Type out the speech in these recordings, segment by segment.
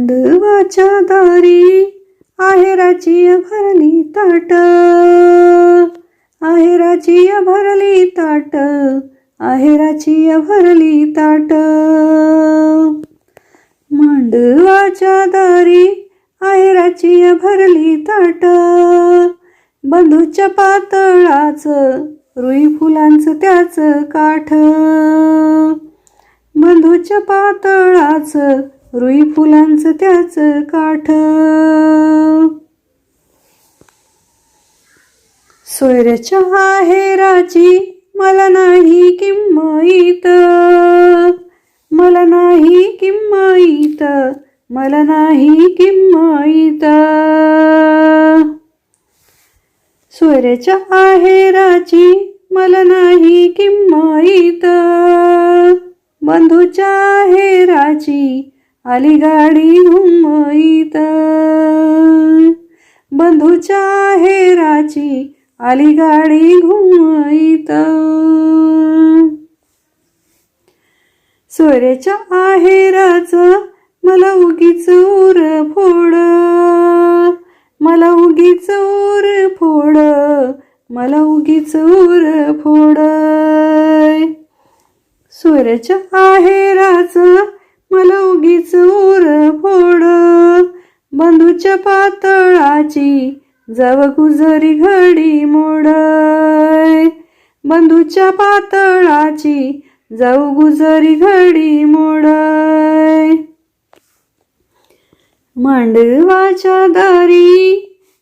मांडवाच्या दारी आहेराची भरली ताट. आहेराची भरली ताट आहेराची भरली ताट. मांडवाच्या दारी आहेराची भरली ताट. बंधूच्या पातळाच रुई फुलांचं त्याच काठ. बंधूच्या पातळाच रुई फुलांचं त्याच काठ. सोयऱ्याच्या आहेराची मला नाही किंमत. मला नाही किंमत मला नाही किंमत. सोयऱ्याच्या आहेराची मला नाही किंमत. बंधूच्या आहेराची आली गाडी बंधूच्या हेराची आली गाडी घुमईत सोयऱ्याच्या आहेराच मला उगीच उर फोड. मला उगीच उर फोड. मला उगीच उर फोड. सोयऱ्याच्या आहेराच मला उगीच उर फोड बंधूच्या पातळाची जव गुजरी घडी मोड बंधूच्या पातळाची जाऊ गुजरी घडी मोड मांडवाच्या दारी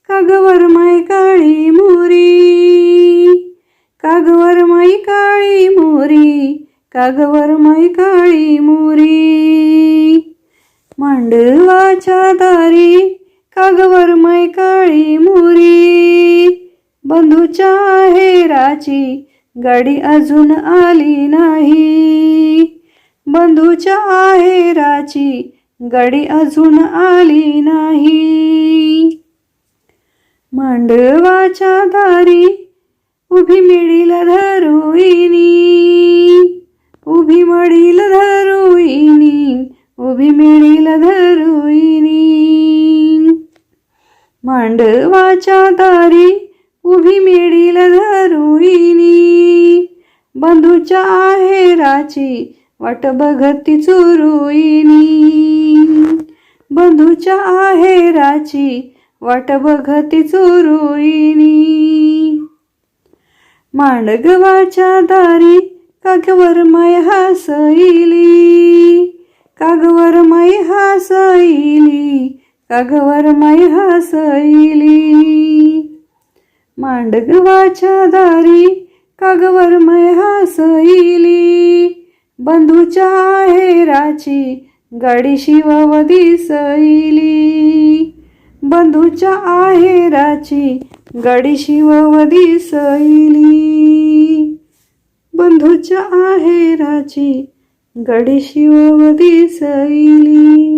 कागवर माय काळी मोरी कागवर माई काळी मोरी कागवर माई काळी मोरी. मांडवाच्या दारी कागवर माई काळी मोरी. बंधूच्या आहेराची गाडी अजून आली नाही. बंधूच्या आहेराची गाडी अजून आली नाही. मांडवाच्या दारी उभी मिळील धरुईनी. उभी मडील धरुईनी उभी मिळील धरुईनी. मांडवाच्या दारी उभी मिळील धरुईनी. बंधूच्या आहेराची वाट बघती चुरुईनी. बंधूच्या आहेराची वाट बघती चुरुईनी. मांडगवाच्या दारी कागवर माय हसईली कागवर माय हसईली कागवर माय हसईली. मांडगवाच्या दारी कागवर माय हसईली बंधूच्या आहेराची गाडी शिवव दिसईली. बंधूच्या आहेराची गाडी शिवव दिसईली. बंधूच्या आहेराची गडी शिवव दिसली